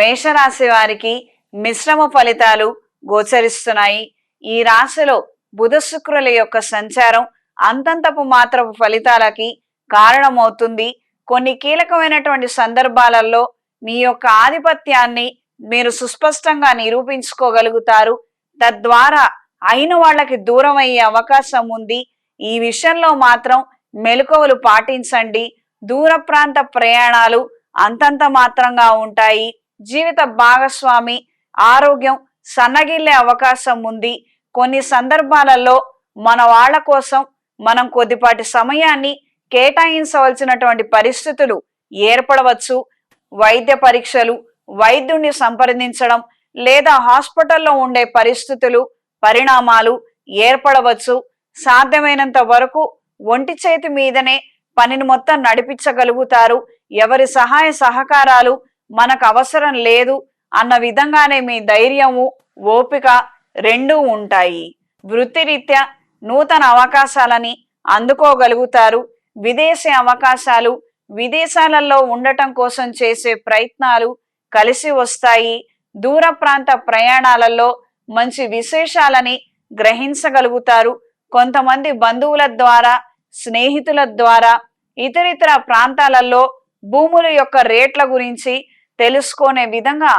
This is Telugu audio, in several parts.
మేషరాశి వారికి మిశ్రమ ఫలితాలు గోచరిస్తున్నాయి. ఈ రాశిలో బుధ శుక్రుల యొక్క సంచారం అంతంతపు మాత్రపు ఫలితాలకి కారణమవుతుంది. కొన్ని కీలకమైనటువంటి సందర్భాలలో మీ యొక్క ఆధిపత్యాన్ని మీరు సుస్పష్టంగా నిరూపించుకోగలుగుతారు. తద్వారా అయిన వాళ్ళకి దూరం అయ్యే అవకాశం ఉంది. ఈ విషయంలో మాత్రం మెలకువలు పాటించండి. దూర ప్రాంత ప్రయాణాలు అంతంత మాత్రంగా ఉంటాయి. జీవిత భాగస్వామి ఆరోగ్యం సన్నగిల్లే అవకాశం ఉంది. కొన్ని సందర్భాలలో మన వాళ్ళ కోసం మనం కొద్దిపాటి సమయాన్ని కేటాయించవలసినటువంటి పరిస్థితులు ఏర్పడవచ్చు. వైద్య పరీక్షలు వైద్యుణ్ణి సంప్రదించడం లేదా హాస్పిటల్లో ఉండే పరిస్థితులు పరిణామాలు ఏర్పడవచ్చు. సాధ్యమైనంత వరకు ఒంటి చేతి మీదనే పనిని మొత్తం నడిపించగలుగుతారు. ఎవరి సహాయ సహకారాలు మనకు అవసరం లేదు అన్న విధంగానే మీ ధైర్యము ఓపిక రెండూ ఉంటాయి. వృత్తిరీత్యా నూతన అవకాశాలని అందుకోగలుగుతారు. విదేశీ అవకాశాలు విదేశాలలో ఉండటం కోసం చేసే ప్రయత్నాలు కలిసి వస్తాయి. దూర ప్రాంత ప్రయాణాలలో మంచి విశేషాలని గ్రహించగలుగుతారు. కొంతమంది బంధువుల ద్వారా స్నేహితుల ద్వారా ఇతరితర ప్రాంతాలలో భూముల యొక్క రేట్ల గురించి తెలుసుకునే విధంగా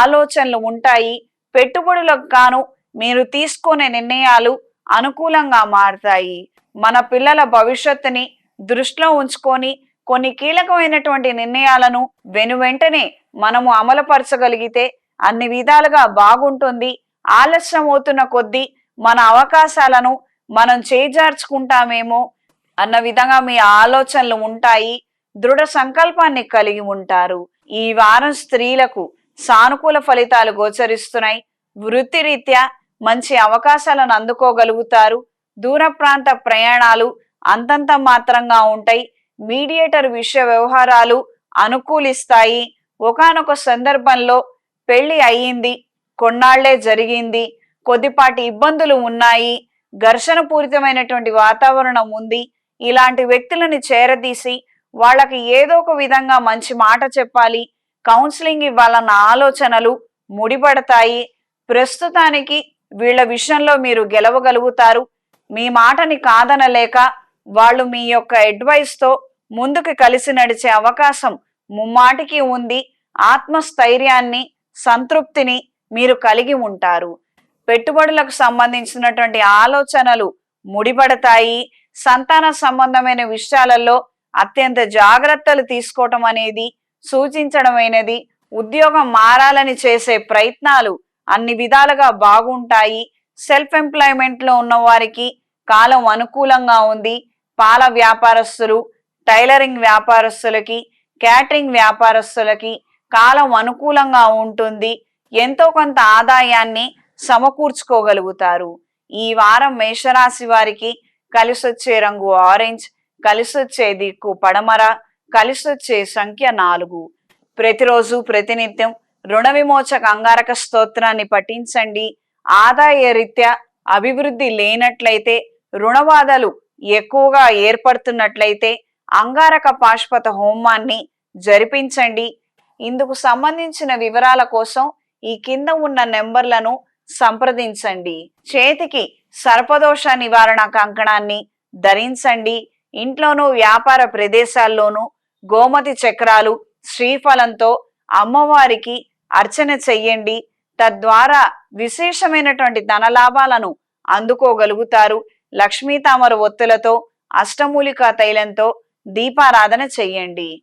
ఆలోచనలు ఉంటాయి. పెట్టుబడులకు గాను మీరు తీసుకునే నిర్ణయాలు అనుకూలంగా మారుతాయి. మన పిల్లల భవిష్యత్తుని దృష్టిలో ఉంచుకొని కొన్ని కీలకమైనటువంటి నిర్ణయాలను వెనువెంటనే మనము అమలుపరచగలిగితే అన్ని విధాలుగా బాగుంటుంది. ఆలస్యం అవుతున్న కొద్దీ మన అవకాశాలను మనం చేజార్చుకుంటామేమో అన్న విధంగా మీ ఆలోచనలు ఉంటాయి. దృఢ సంకల్పాన్ని కలిగి ఉంటారు. ఈ వారం స్త్రీలకు సానుకూల ఫలితాలు గోచరిస్తున్నాయి. వృత్తిరీత్యా మంచి అవకాశాలను అందుకోగలుగుతారు. దూర ప్రాంత ప్రయాణాలు అంతంత మాత్రంగా ఉంటాయి. మీడియేటర్ విషయ వ్యవహారాలు అనుకూలిస్తాయి. ఒకానొక సందర్భంలో పెళ్ళి అయ్యింది కొన్నాళ్ళే జరిగింది కొద్దిపాటి ఇబ్బందులు ఉన్నాయి ఘర్షణ పూరితమైనటువంటి వాతావరణం ఉంది. ఇలాంటి వ్యక్తులను చేరదీసి వాళ్ళకి ఏదో ఒక విధంగా మంచి మాట చెప్పాలి కౌన్సిలింగ్ ఇవ్వాలన్న ఆలోచనలు ముడిపడతాయి. ప్రస్తుతానికి వీళ్ళ విషయంలో మీరు గెలవగలుగుతారు. మీ మాటని కాదనలేక వాళ్ళు మీ యొక్క అడ్వైస్తో ముందుకు కలిసి నడిచే అవకాశం ముమ్మాటికి ఉంది. ఆత్మస్థైర్యాన్ని సంతృప్తిని మీరు కలిగి ఉంటారు. పెట్టుబడులకు సంబంధించినటువంటి ఆలోచనలు ముడిపడతాయి. సంతాన సంబంధమైన విషయాలలో అత్యంత జాగ్రత్తలు తీసుకోవటం అనేది సూచించడమైనది ఉద్యోగం మారాలని చేసే ప్రయత్నాలు అన్ని విధాలుగా బాగుంటాయి. సెల్ఫ్ ఎంప్లాయ్మెంట్లో ఉన్న వారికి కాలం అనుకూలంగా ఉంది. పాల వ్యాపారస్తులు టైలరింగ్ వ్యాపారస్తులకి క్యాటరింగ్ వ్యాపారస్తులకి కాలం అనుకూలంగా ఉంటుంది. ఎంతో కొంత ఆదాయాన్ని సమకూర్చుకోగలుగుతారు. ఈ వారం మేషరాశి వారికి కలిసొచ్చే రంగు ఆరెంజ్ కలిసొచ్చే దిక్కు పడమర కలిసొచ్చే సంఖ్య నాలుగు. ప్రతిరోజు ప్రతినిత్యం రుణ విమోచక అంగారక స్తోత్రాన్ని పఠించండి. ఆదాయ రీత్యా అభివృద్ధి లేనట్లయితే రుణబాధలు ఎక్కువగా ఏర్పడుతున్నట్లయితే అంగారక పాశ్వత హోమాన్ని జరిపించండి. ఇందుకు సంబంధించిన వివరాల కోసం ఈ కింద ఉన్న నెంబర్లను సంప్రదించండి. చేతికి సర్పదోష నివారణ కంకణాన్ని ధరించండి. ఇంట్లోనూ వ్యాపార ప్రదేశాల్లోనూ గోమతి చక్రాలు శ్రీఫలంతో అమ్మవారికి అర్చన చెయ్యండి. తద్వారా విశేషమైనటువంటి ధనలాభాలను అందుకోగలుగుతారు. లక్ష్మీ తామర ఒత్తులతో అష్టమూలికా తైలంతో దీపారాధన చెయ్యండి.